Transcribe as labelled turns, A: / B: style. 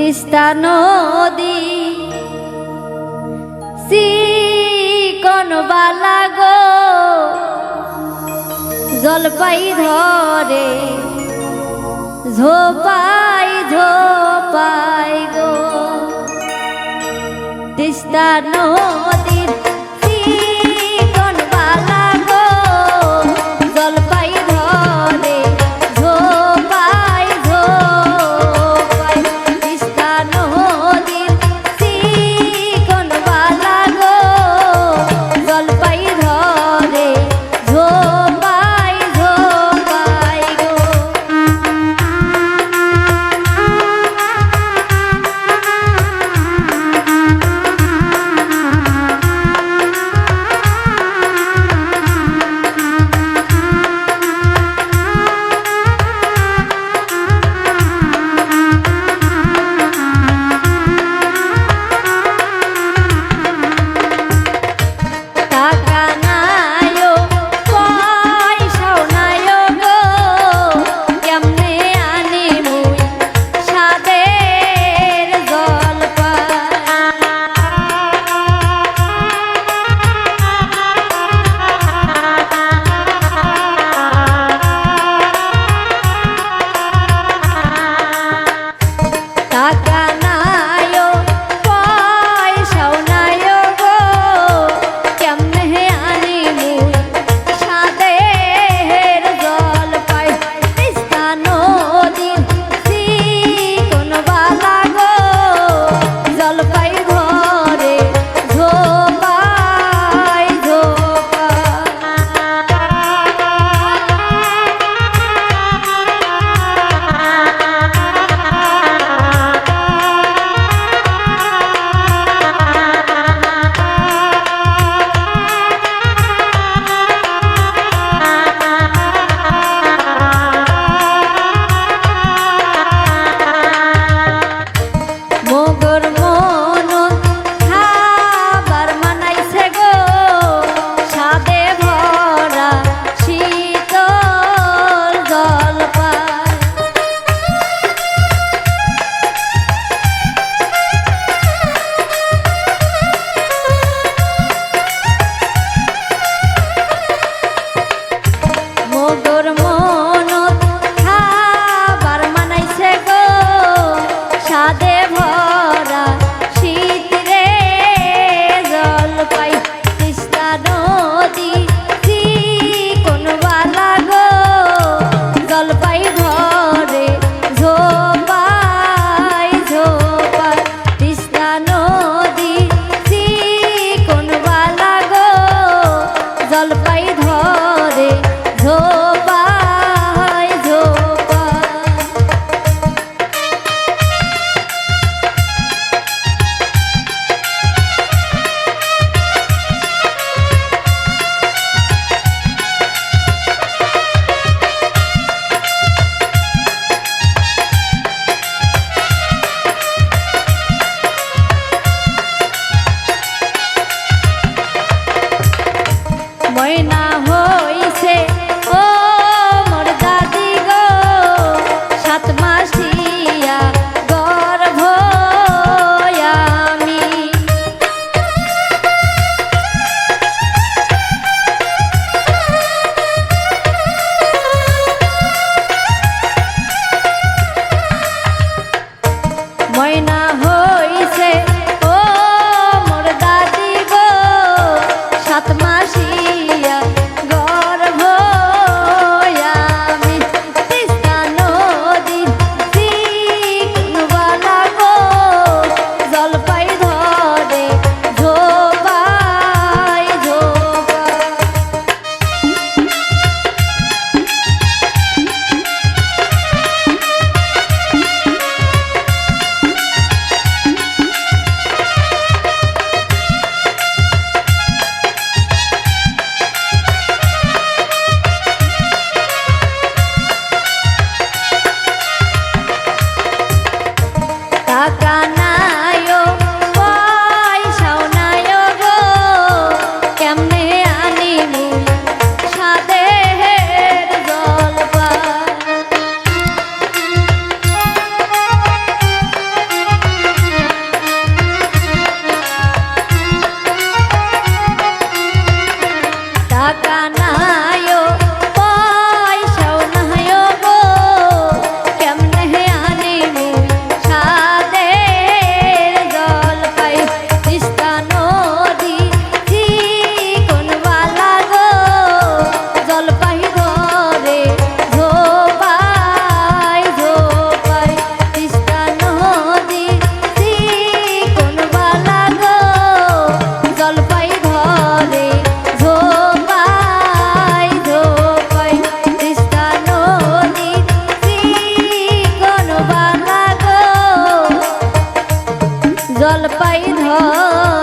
A: তিস্তা নদী কোন বালা গো জলপাই ধরে ঝোপাই ঝোপাই গো। তিস্তা নদী when টাকা নাই পয়সাও নাই গো। কেমনে আনিমু সাদে জলপা টাকা জলপাই ধর।